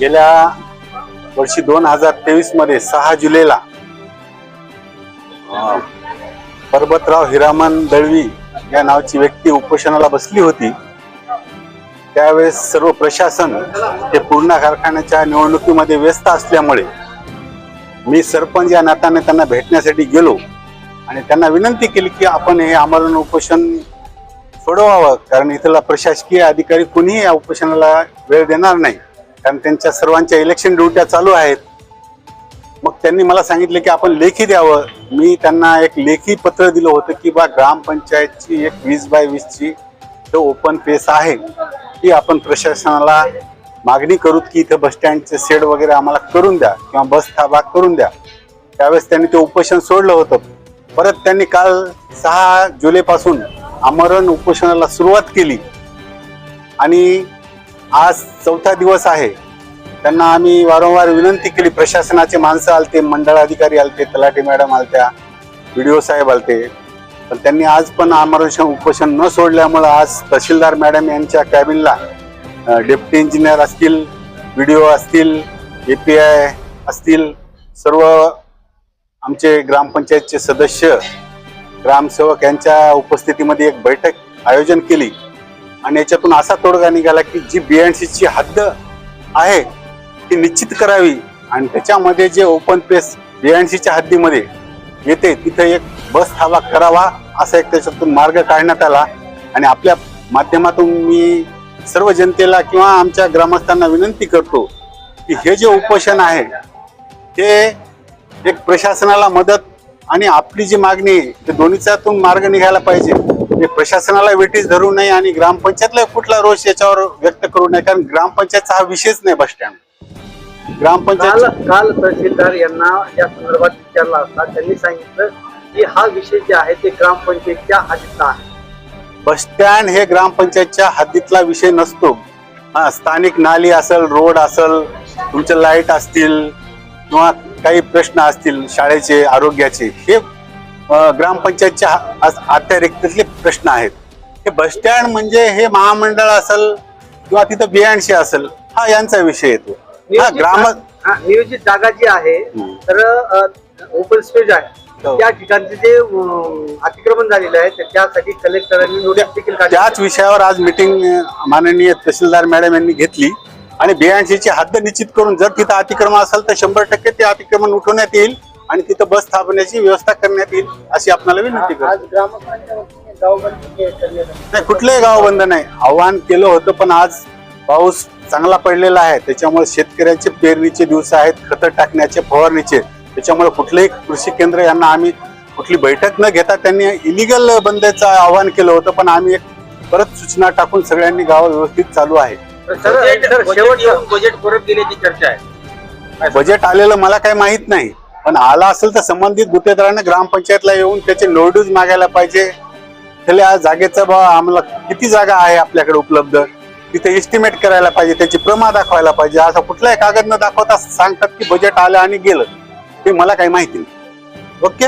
गेल्या वर्षी दोन हजार तेवीसमध्ये सहा जुलैला पर्वतराव हिरामन दळवी या नावाची व्यक्ती उपोषणाला बसली होती. त्यावेळेस सर्व प्रशासन हे पूर्णा कारखान्याच्या निवडणुकीमध्ये व्यस्त असल्यामुळे मी सरपंच या नात्याने त्यांना भेटण्यासाठी गेलो आणि त्यांना विनंती केली की आपण हे आमरण उपोषण सोडवावं कारण इथला प्रशासकीय अधिकारी कुणीही या उपोषणाला वेळ देणार नाही. कारण त्यांच्या सर्वांच्या इलेक्शन ड्युट्या चालू आहेत. मग त्यांनी मला सांगितले की आपण लेखी द्यावं. मी त्यांना एक लेखी पत्र दिलं होतं की बा ग्रामपंचायतची एक वीस बाय वीसची जो ओपन पेस आहे ती आपण प्रशासनाला मागणी करूत की इथं बस स्टँडचे शेड वगैरे आम्हाला करून द्या किंवा बस थाबा करून द्या. त्यावेळेस त्यांनी ते उपोषण सोडलं होतं. परत त्यांनी काल सहा जुलैपासून आमरण उपोषणाला सुरुवात केली. आणि आज चौथा दिवस आहे. त्यांना आम्ही वारंवार विनंती केली प्रशासनाचे माणसं आलते मंडळ अधिकारी आलते तलाठी मॅडम आलत्या व्हिडिओ साहेब आलते. पण त्यांनी आज पण आमरण उपोषण न सोडल्यामुळं आज तहसीलदार मॅडम यांच्या कॅबिनला डेप्टी इंजिनियर असतील व्ही डी ओ असतील ए पी आय असतील सर्व आमचे ग्रामपंचायतचे सदस्य ग्रामसेवक यांच्या उपस्थितीमध्ये एक बैठक आयोजन केली. आणि याच्यातून असा तोडगा निघाला की जी बीएनसीची हद्द आहे ती निश्चित करावी. आणि त्याच्यामध्ये जे ओपन पेस बीएनसीच्या हद्दीमध्ये येते तिथे एक बस थांबा करावा असा एक त्याच्यातून मार्ग काढण्यात आला. आणि आपल्या माध्यमातून मी सर्व जनतेला किंवा आमच्या ग्रामस्थांना विनंती करतो की हे जे उपोषण आहे ते एक प्रशासनाला मदत आणि आपली जी मागणी आहे ते दोन्हीच्यातून मार्ग निघायला पाहिजे. हे प्रशासनाला वेटीस धरू नये आणि ग्रामपंचायतला कुठला रोष याच्यावर व्यक्त करू नये कारण ग्रामपंचायतचा हा विषयच नाही बस स्टँड ग्रामपंचायत काल तहसीलदार यांना या संदर्भात विचारला असता त्यांनी सांगितलं की हा विषय जे आहे ते ग्रामपंचायतच्या हातीचा आहे. बस स्टँड हे ग्रामपंचायतच्या हद्दीतला विषय नसतो. हा स्थानिक नाली असेल रोड असेल तुमचे लाइट असतील किंवा काही प्रश्न असतील शाळेचे आरोग्याचे हे ग्रामपंचायतच्या अतिरिक्तले प्रश्न आहेत. हे बस स्टँड म्हणजे हे महामंडळ असेल किंवा तिथं बियाणशी असेल हा यांचा विषय येतो हा ग्राम हा, नियोजित जागा जी आहे. तर ओपन स्पेस आहे. हो. त्या ठिकाणचे जे अतिक्रमण झालेलं आहे त्यासाठी कलेक्टरांनी नोटीस देखील त्याच विषयावर आज मिटिंग माननीय तहसीलदार मॅडम यांनी घेतली आणि बियाणशीची हद्द निश्चित करून जर तिथं अतिक्रमण असेल तर शंभर टक्के ते अतिक्रमण उठवण्यात येईल. आणि तिथं बस थांबण्याची व्यवस्था करण्यात येईल अशी आपल्याला विनंती करतो. नाही कुठलंही गाव बंद नाही. आव्हान केलं होतं पण आज पाऊस चांगला पडलेला आहे. त्याच्यामुळे शेतकऱ्यांचे पेरणीचे दिवस आहेत खतं टाकण्याचे फवारणीचे. त्याच्यामुळे कुठलंही कृषी केंद्र यांना आम्ही कुठली बैठक न घेता त्यांनी इलिगल बंदचं आवाहन केलं होतं पण आम्ही एक परत सूचना टाकून सगळ्यांनी गाव व्यवस्थित चालू आहे. बजेट परत चर्चा आहे. बजेट आलेलं मला काही माहीत नाही. पण आला असेल तर संबंधित गुत्तेदारांना ग्रामपंचायतला येऊन त्याचे नोडूज मागायला पाहिजे. त्याला जागेचा भाव आम्हाला किती जागा आहे आपल्याकडे उपलब्ध? तिथे एस्टिमेट करायला पाहिजे त्याची प्रमा दाखवायला पाहिजे. असा कुठलाही कागद न दाखवता सांगतात की बजेट आलं आणि गेलं. ते मला काही माहिती नाही. ओके